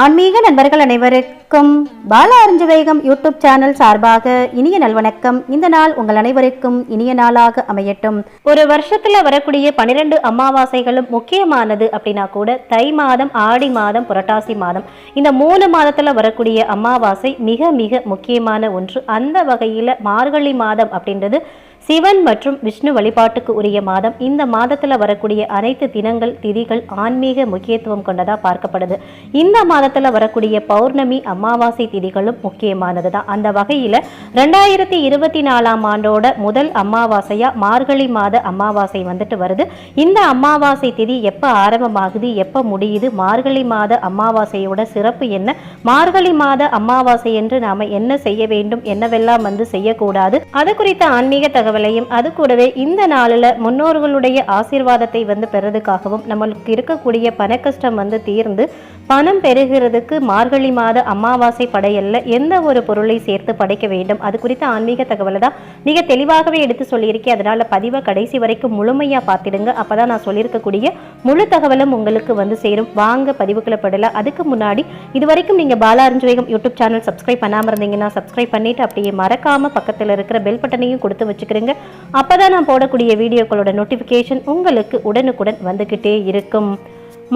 ஆன்மீக நண்பர்கள் அனைவருக்கும் பால அறிஞ்ச வேகம் யூடியூப் சேனல் சார்பாக இனிய நல்வணக்கம். இந்த நாள் உங்கள் அனைவருக்கும் இனிய நாளாக அமையட்டும். ஒரு வருஷத்துல வரக்கூடிய பனிரெண்டு அமாவாசைகளும் முக்கியமானது அப்படின்னா கூட தை மாதம் ஆடி மாதம் புரட்டாசி மாதம். இந்த மூணு மாதத்துல வரக்கூடிய அமாவாசை மிக மிக முக்கியமான ஒன்று. அந்த வகையில மார்கழி மாதம் அப்படின்றது சிவன் மற்றும் விஷ்ணு வழிபாட்டுக்கு உரிய மாதம். இந்த மாதத்தில் வரக்கூடிய அனைத்து தினங்கள் திதிகள் ஆன்மீக முக்கியத்துவம் கொண்டதாக பார்க்கப்படுது. இந்த மாதத்தில் வரக்கூடிய பௌர்ணமி அமாவாசை திதிகளும் முக்கியமானது தான் அந்த வகையில் ரெண்டாயிரத்தி இருபத்தி நாலாம் ஆண்டோட முதல் அமாவாசையாக மார்கழி மாத அமாவாசை வந்துட்டு வருது. இந்த அமாவாசை திதி எப்போ ஆரம்பமாகுது எப்போ முடியுது மார்கழி மாத அமாவாசையோட சிறப்பு என்ன மார்கழி மாத அமாவாசை என்று நாம் என்ன செய்ய வேண்டும் என்னவெல்லாம் வந்து செய்யக்கூடாது அது குறித்த ஆன்மீக தகவல் தகவலையும் அது கூடவே இந்த நாளில் முன்னோர்களுடைய ஆசீர்வாதத்தை வந்து பெறதுக்காகவும் நம்மளுக்கு இருக்கக்கூடிய பணக்கஷ்டம் வந்து தீர்ந்து பணம் பெறுகிறதுக்கு மார்கழி மாத அமாவாசை படையல்ல எந்த ஒரு பொருளை சேர்த்து படைக்க வேண்டும்? அது குறித்த ஆன்மீக தகவலை தான் மிக தெளிவாகவே எடுத்து சொல்லியிருக்கேன். அதனால பதிவை கடைசி வரைக்கும் முழுமையா பார்த்துடுங்க. அப்பதான் நான் சொல்லியிருக்கக்கூடிய முழு தகவலும் உங்களுக்கு வந்து சேரும். வாங்க பதிவுக்குள்ள படல. அதுக்கு முன்னாடி இது வரைக்கும் நீங்க பாலா வேகம் யூடியூப் சேனல் சப்ஸ்கிரைப் பண்ணாம இருந்தீங்கன்னா சப்ஸ்கிரைப் பண்ணிட்டு அப்படியே மறக்காம பக்கத்தில் இருக்கிற பெல் பட்டனையும் கொடுத்து வச்சுக்கிறீங்க அப்பதான் நான் போடக்கூடிய வீடியோக்களோட நோட்டிபிகேஷன் உங்களுக்கு உடனுக்குடன் வந்துகிட்டே இருக்கும்.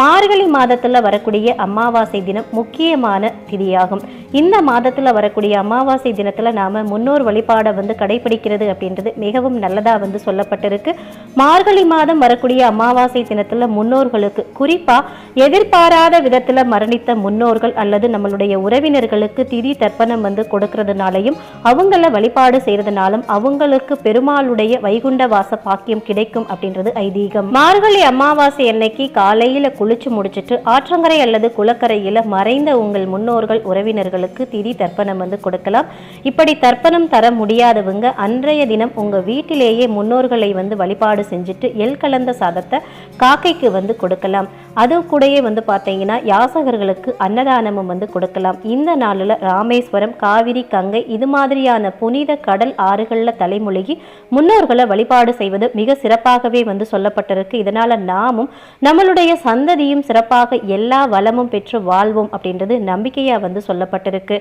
மார்கழி மாதத்துல வரக்கூடிய அமாவாசை தினம் முக்கியமான திதியாகும். இந்த மாதத்துல வரக்கூடிய அமாவாசை தினத்தில் நாம் முன்னோர் வழிபாடை வந்து கடைபிடிக்கிறது அப்படின்றது மிகவும் நல்லதா வந்து சொல்லப்பட்டிருக்கு. மார்கழி மாதம் வரக்கூடிய அமாவாசை தினத்துல முன்னோர்களுக்கு குறிப்பாக எதிர்பாராத விதத்துல மரணித்த முன்னோர்கள் அல்லது நம்மளுடைய உறவினர்களுக்கு திதி தர்ப்பணம் வந்து கொடுக்கறதுனாலையும் அவங்கள வழிபாடு செய்யறதுனாலும் அவங்களுக்கு பெருமாளுடைய வைகுண்ட வாச பாக்கியம் கிடைக்கும் அப்படின்றது ஐதீகம். மார்கழி அமாவாசை அன்னைக்கு காலையில் குளிச்சு முடிச்சிட்டு ஆற்றங்கரை அல்லது குளக்கரையில் மறைந்த உங்கள் முன்னோர்கள் உறவினர்களுக்கு திதி தர்ப்பணம் வந்து கொடுக்கலாம். இப்படி தர்ப்பணம் தர முடியாதவங்க அன்றைய தினம் உங்கள் வீட்டிலேயே முன்னோர்களை வந்து வழிபாடு செஞ்சுட்டு எல் கலந்த சாதத்தை காக்கைக்கு வந்து கொடுக்கலாம். அது கூடயே வந்து பார்த்தீங்கன்னா யாசகர்களுக்கு அன்னதானமும் வந்து கொடுக்கலாம். இந்த நாளில் ராமேஸ்வரம் காவிரி கங்கை இது மாதிரியான புனித கடல் ஆறுகளில் தலைமொழிகி முன்னோர்களை வழிபாடு செய்வது மிக சிறப்பாகவே வந்து சொல்லப்பட்டிருக்கு. இதனால நாமும் நம்மளுடைய சந்ததியும் சிறப்பாக எல்லா வளமும் பெற்று வாழ்வோம் அப்படின்றது நம்பிக்கையாக வந்து சொல்லப்பட்டிருக்கு.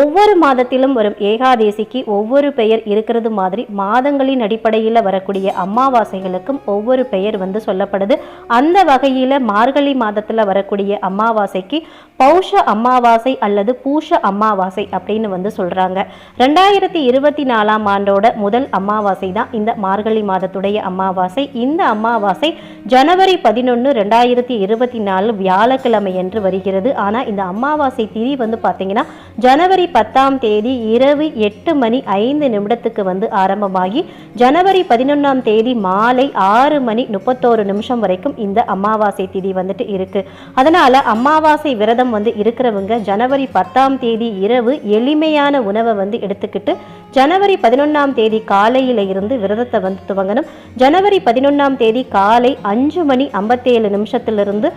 ஒவ்வொரு மாதத்திலும் வரும் ஏகாதேசிக்கு ஒவ்வொரு பெயர் இருக்கிறது மாதிரி மாதங்களின் அடிப்படையில் வரக்கூடிய அமாவாசைகளுக்கும் ஒவ்வொரு பெயர் வந்து சொல்லப்படுது. அந்த வகையில் மார்கழி மாதத்தில் வரக்கூடிய அமாவாசைக்கு பௌஷ அமாவாசை அல்லது பூஷ அமாவாசை அப்படின்னு வந்து சொல்றாங்க. ரெண்டாயிரத்தி இருபத்தி நாலாம் ஆண்டோட முதல் அமாவாசை தான் இந்த மார்கழி மாதத்துடைய அமாவாசை. இந்த அமாவாசை ஜனவரி பதினொன்று ரெண்டாயிரத்தி இருபத்தி நாலு வியாழக்கிழமை என்று வருகிறது. ஆனால் இந்த அமாவாசை திதி வந்து பார்த்தீங்கன்னா ஜனவரி பத்தாம் தேதி இரவு எட்டு மணி ஐந்து நிமிடத்துக்கு வந்து ஆரம்பமாகி ஜனவரி பதினொன்றாம் தேதி மாலை ஆறு மணி முப்பத்தோரு நிமிஷம் வரைக்கும் இந்த அமாவாசை திதி வந்துட்டு இருக்கு. அதனால அமாவாசை விரதம் வந்து இருக்கிறவங்க ஜனவரி பத்தாம் தேதி இரவு எளிமையான உணவை வந்து எடுத்துக்கிட்டு ஜனவரி பதினொன்றாம் தேதி காலையில இருந்து விரதத்தை வந்து துவங்கணும். ஜனவரி பதினொன்றாம் தேதி காலை அஞ்சு மணி ஐம்பத்தேழு நிமிஷத்திலிருந்து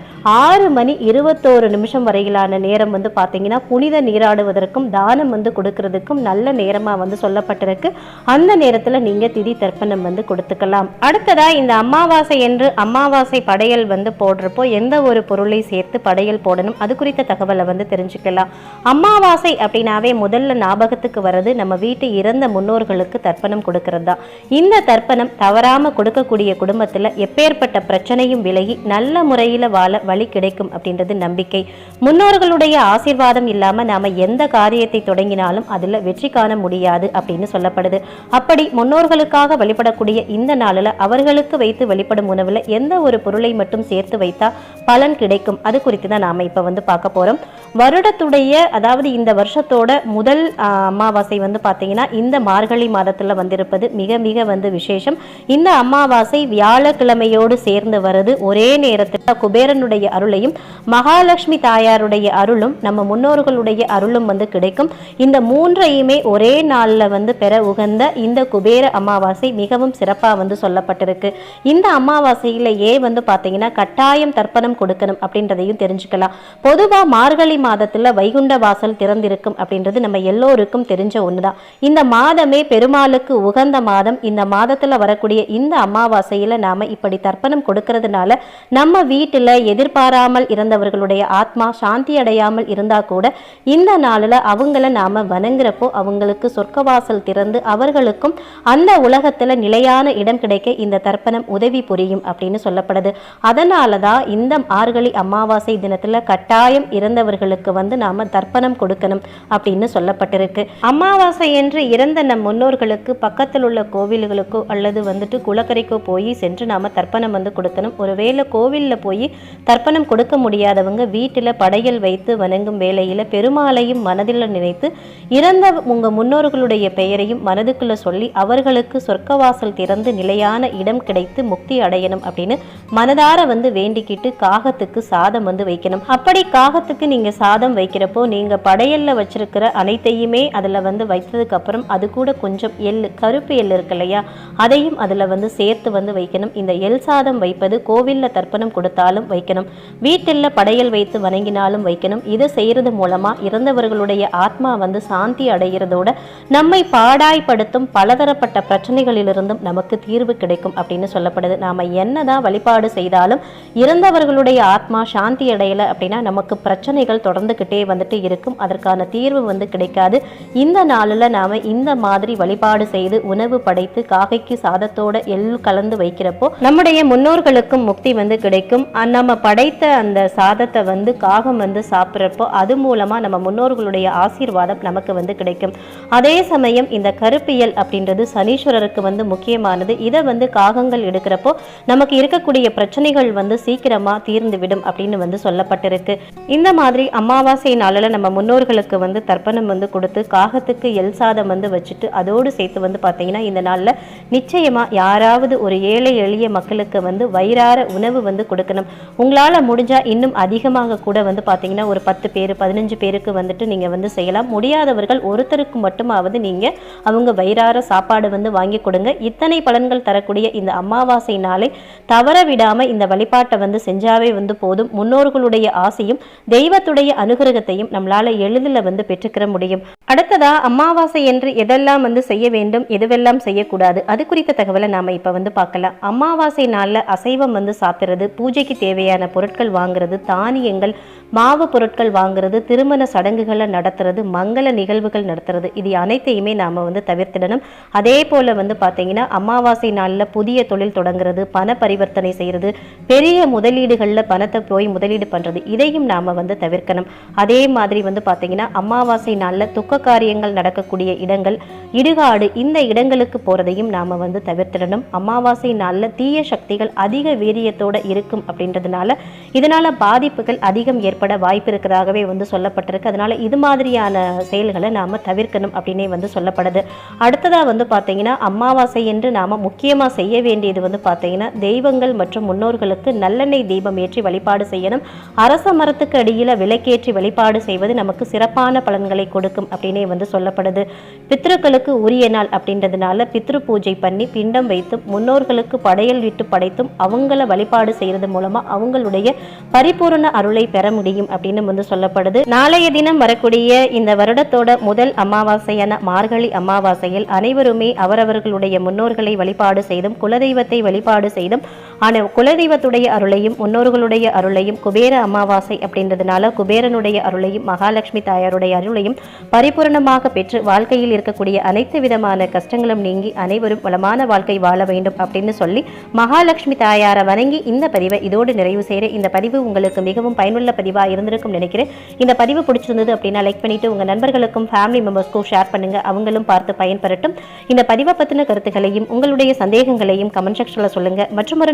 ஆறு மணி இருபத்தோரு நிமிஷம் வரையிலான நேரம் வந்து பார்த்தீங்கன்னா புனித நீராடுவதற்கும் தானம் வந்து கொடுக்கறதுக்கும் நல்ல நேரமாக வந்து சொல்லப்பட்டிருக்கு. அந்த நேரத்தில் நீங்கள் திதி தர்ப்பணம் வந்து கொடுத்துக்கலாம். அடுத்ததாக இந்த அமாவாசை என்று அமாவாசை படையல் வந்து போடுறப்போ எந்த ஒரு பொருளை சேர்த்து படையல் போடணும்? அது குறித்த தகவலை வந்து தெரிஞ்சுக்கலாம். அமாவாசை அப்படின்னாவே முதல்ல ஞாபகத்துக்கு வர்றது நம்ம வீட்டு இறந்த முன்னோர்களுக்கு தர்ப்பணம் கொடுக்கறது? தான் இந்த தர்ப்பணம் தவறாமல் கொடுக்கக்கூடிய குடும்பத்தில் எப்பேற்பட்ட பிரச்சனையும் விலகி நல்ல முறையில் வாழ வழி கிடைக்கும் அப்படின்றது நம்பிக்கை. முன்னோர்களுடைய ஆசீர்வாதம் இல்லாமல் நாம் எந்த காரியத்தை தொடங்கினாலும் அதில் வெற்றி காண முடியாது அப்படின்னு சொல்லப்படுது. அப்படி முன்னோர்களுக்காக வழிபடக்கூடிய இந்த நாளில் அவர்களுக்கு வைத்து வழிபடும் உணவில் எந்த ஒரு பொருளை மட்டும் சேர்த்து வைத்தா பலன் கிடைக்கும்? அது குறித்து தான் நாம் இப்போ வந்து பார்க்க போகிறோம் வருடத்துடைய அதாவது இந்த வருஷத்தோட முதல் அமாவாசை வந்து பார்த்தீங்கன்னா இந்த மார்கழி மாதத்துல வந்திருப்பது மிக மிக வந்து விசேஷம். இந்த அமாவாசை வியாழக்கிழமையோடு சேர்ந்து வருது. ஒரே நேரத்தில் குபேரனுடைய அருளையும் மகாலட்சுமி தாயாருடைய அருளும் நம்ம முன்னோர்களுடைய அருளும் வந்து கிடைக்கும். இந்த மூன்றையுமே ஒரே நாள்ல வந்து பெற உகந்த இந்த குபேர அமாவாசை மிகவும் சிறப்பா வந்து சொல்லப்பட்டிருக்கு. இந்த அமாவாசையில ஏன் வந்து பார்த்தீங்கன்னா கட்டாயம் தர்ப்பணம் கொடுக்கணும் அப்படின்றதையும் தெரிஞ்சுக்கலாம். பொதுவா மார்கழி மாதத்துல வைகுண்ட வாசல் திறந்திருக்கும் அப்படின்றது நம்ம எல்லோருக்கும் தெரிஞ்ச ஒண்ணுதான். இந்த இந்த மாதமே பெருமாளுக்கு உகந்த மாதம். இந்த மாதத்துல வரக்கூடிய இந்த அமாவாசையில் நாம இப்படி தர்ப்பணம் கொடுக்கறதுனால நம்ம வீட்டில் எதிர்பாராமல் இருந்தவர்களுடைய ஆத்மா சாந்தி அடையாமல் இருந்தா கூட இந்த நாளில் அவங்கள நாம வணங்குறப்போ அவங்களுக்கு சொர்க்கவாசல் திறந்து அவர்களுக்கும் அந்த உலகத்துல நிலையான இடம் கிடைக்க இந்த தர்ப்பணம் உதவி புரியும் அப்படின்னு சொல்லப்படுது. அதனால தான் இந்த ஆர்கழி அமாவாசை தினத்தில் கட்டாயம் இறந்தவர்களுக்கு வந்து நாம தர்ப்பணம் கொடுக்கணும் அப்படின்னு சொல்லப்பட்டிருக்கு. அமாவாசை என்று இறந்த நம் முன்னோர்களுக்கு பக்கத்தில் உள்ள கோவில்களுக்கோ அல்லது வந்துட்டு குளக்கரைக்கோ போய் சென்று நாம தர்ப்பணம் வந்து கொடுக்கணும். ஒருவேளை கோவிலில் போய் தர்ப்பணம் கொடுக்க முடியாதவங்க வீட்டில் படையல் வைத்து வணங்கும் வேலையில் பெருமாளையும் மனதில் நினைத்து இறந்த உங்கள் முன்னோர்களுடைய பெயரையும் மனதுக்குள்ள சொல்லி அவர்களுக்கு சொர்க்கவாசல் திறந்து நிலையான இடம் கிடைத்து முக்தி அடையணும் அப்படின்னு மனதார வந்து வேண்டிக்கிட்டு காகத்துக்கு சாதம் வந்து வைக்கணும். அப்படி காகத்துக்கு நீங்க சாதம் வைக்கிறப்போ நீங்கள் படையல்ல வச்சிருக்கிற அனைத்தையுமே அதில் வந்து வைத்ததுக்கு அப்புறம் அது கூட கொஞ்சம் எள்ளு கருப்பு எள் இருக்கு இல்லையா அதையும் அதில் வந்து சேர்த்து வந்து வைக்கணும். இந்த எல் சாதம் வைப்பது கோவிலில் தர்ப்பணம் கொடுத்தாலும் வைக்கணும். வீட்டில் படையல் வைத்து வணங்கினாலும் வைக்கணும். இதை செய்யறது மூலமா இறந்தவர்களுடைய ஆத்மா வந்து சாந்தி அடைகிறதோட நம்மை பாடாய்படுத்தும் பலதரப்பட்ட பிரச்சனைகளிலிருந்தும் நமக்கு தீர்வு கிடைக்கும் அப்படின்னு சொல்லப்படுது. நாம என்னதான் வழிபாடு செய்தாலும் இறந்தவர்களுடைய ஆத்மா சாந்தி அடையல அப்படின்னா நமக்கு பிரச்சனைகள் தொடர்ந்துகிட்டே வந்துட்டு இருக்கும். அதற்கான தீர்வு வந்து கிடைக்காது. இந்த நாளில் நாம இந்த மாதிரி வழிபாடு செய்து உணவு படைத்து காகைக்கு சாதத்தோட எள் கலந்து வைக்கிறப்போ நம்முடைய முன்னோர்களுக்கும் முக்தி வந்து கிடைக்கும். நம்ம படைத்த அந்த சாதத்தை வந்து காகம் வந்து சாப்பிட்றப்போ அது மூலமாக நம்ம முன்னோர்களுடைய ஆசீர்வாதம் நமக்கு வந்து கிடைக்கும். அதே சமயம் இந்த கருப்பியல் அப்படின்றது சனீஸ்வரருக்கு வந்து முக்கியமானது. இதை வந்து காகங்கள் எடுக்கிறப்போ நமக்கு இருக்கக்கூடிய பிரச்சனைகள் வந்து சீக்கிரமாக தீர்ந்து விடும் அப்படின்னு வந்து சொல்லப்பட்டிருக்கு. இந்த மாதிரி அமாவாசை நாளில் நம்ம முன்னோர்களுக்கு வந்து தர்ப்பணம் வந்து கொடுத்து காகத்துக்கு எல் சாதம் வந்து வந்து வச்சுட்டு அதோடு சேர்த்து வந்து பார்த்தீங்கன்னா இந்த நாளில் நிச்சயமாக யாராவது ஒரு ஏழை எளிய மக்களுக்கு வந்து வயிறார உணவு வந்து கொடுக்கணும். உங்களால் முடிஞ்சால் இன்னும் அதிகமாக கூட வந்து பார்த்தீங்கன்னா ஒரு பத்து பேர் பதினஞ்சு பேருக்கு வந்துட்டு நீங்கள் வந்து செய்யலாம். முடியாதவர்கள் ஒருத்தருக்கு மட்டுமாவது நீங்கள் அவங்க வயிறார சாப்பாடு வந்து வாங்கி கொடுங்க. இத்தனை பலன்கள் தரக்கூடிய இந்த அமாவாசை நாளை தவற விடாமல் இந்த வழிபாட்டை வந்து செஞ்சாவே வந்து போதும். முன்னோர்களுடைய ஆசையும் தெய்வத்துடைய அனுகிரகத்தையும் நம்மளால எளிதில் வந்து பெற்றுக்கிற முடியும். அடுத்ததா அமாவாசை என்று எதெல்லாம் வந்து செய்ய வேண்டும் எதுவெல்லாம் செய்யக்கூடாது அது குறித்த தகவலை நாம் இப்போ வந்து பார்க்கலாம். அமாவாசை நாளில் அசைவம் வந்து சாப்பிடுறது பூஜைக்கு தேவையான பொருட்கள் வாங்குறது தானியங்கள் மாவு பொருட்கள் வாங்குறது திருமண சடங்குகளை நடத்துறது மங்கள நிகழ்வுகள் நடத்துறது இது அனைத்தையுமே நாம் வந்து தவிர்த்திடணும். அதே போல் வந்து பார்த்தீங்கன்னா அமாவாசை நாளில் புதிய தொழில் தொடங்குறது பண பரிவர்த்தனை செய்யறது பெரிய முதலீடுகளில் பணத்தை போய் முதலீடு பண்றது இதையும் நாம வந்து தவிர்க்கணும். அதே மாதிரி வந்து பார்த்தீங்கன்னா அமாவாசை நாளில் துக்க காரியங்கள் நடக்கக்கூடிய இடம் இடங்கள் இடுகாடு இந்த இடங்களுக்கு போறதையும் நாம வந்து தவிர்த்திடணும். அமாவாசை நாளில் தீய சக்திகள் அதிக வீரியத்தோடு இருக்கும் அப்படின்றதுனால இதனால் பாதிப்புகள் அதிகம் ஏற்பட வாய்ப்பு இருக்கிறதாகவே வந்து சொல்லப்பட்டிருக்கு. அதனால இது மாதிரியான செயல்களை நாம தவிர்க்கணும் அப்படின்னே வந்து சொல்லப்படுது. அடுத்ததா வந்து பார்த்தீங்கன்னா அமாவாசை என்று நாம முக்கியமாக செய்ய வேண்டியது வந்து பார்த்தீங்கன்னா தெய்வங்கள் மற்றும் முன்னோர்களுக்கு நல்லெண்ணெய் தீபம் ஏற்றி வழிபாடு செய்யணும். அரச மரத்துக்கு அடியில் விளக்கேற்றி வழிபாடு செய்வது நமக்கு சிறப்பான பலன்களை கொடுக்கும் அப்படின்னே வந்து சொல்லப்படுது. பித்ருக்களுக்கு உரிய நாள் அப்படின்றதுனால பித்ரு பூஜை பண்ணி பிண்டம் வைத்தும் முன்னோர்களுக்கு படையல் விட்டு படைத்தும் அவங்கள வழிபாடு செய்யறது மூலமா அவங்களுடைய பரிபூரண அருளை பெற முடியும் அப்படின்னு வந்து சொல்லப்படுது. நாளைய தினம் வரக்கூடிய இந்த வருடத்தோட முதல் அமாவாசையான மார்கழி அமாவாசையில் அனைவருமே அவரவர்களுடைய முன்னோர்களை வழிபாடு செய்தும் குலதெய்வத்தை வழிபாடு செய்தும் ஆனால் குலதெய்வத்துடைய அருளையும் முன்னோர்களுடைய அருளையும் குபேர அமாவாசை அப்படின்றதுனால குபேரனுடைய அருளையும் மகாலட்சுமி தாயாருடைய அருளையும் பரிபூர்ணமாக பெற்று வாழ்க்கையில் இருக்கக்கூடிய அனைத்து விதமான கஷ்டங்களும் நீங்கி அனைவரும் வளமான வாழ்க்கை வாழ வேண்டும் அப்படின்னு சொல்லி மகாலட்சுமி தாயாரை வணங்கி இந்த பதிவை இதோடு நிறைவு செய்கிற இந்த பதிவு உங்களுக்கு மிகவும் பயனுள்ள பதிவாக இருந்திருக்கும் நினைக்கிறேன். இந்த பதிவு பிடிச்சிருந்தது அப்படின்னா லைக் பண்ணிட்டு உங்க நண்பர்களுக்கும் ஃபேமிலி மெம்பர்ஸ்க்கும் ஷேர் பண்ணுங்க. அவங்களும் பார்த்து பயன்பெறட்டும். இந்த பதிவை பற்றின கருத்துக்களையும் உங்களுடைய சந்தேகங்களையும் கமெண்ட் செக்ஷனில் சொல்லுங்க. மற்றும் ஒரு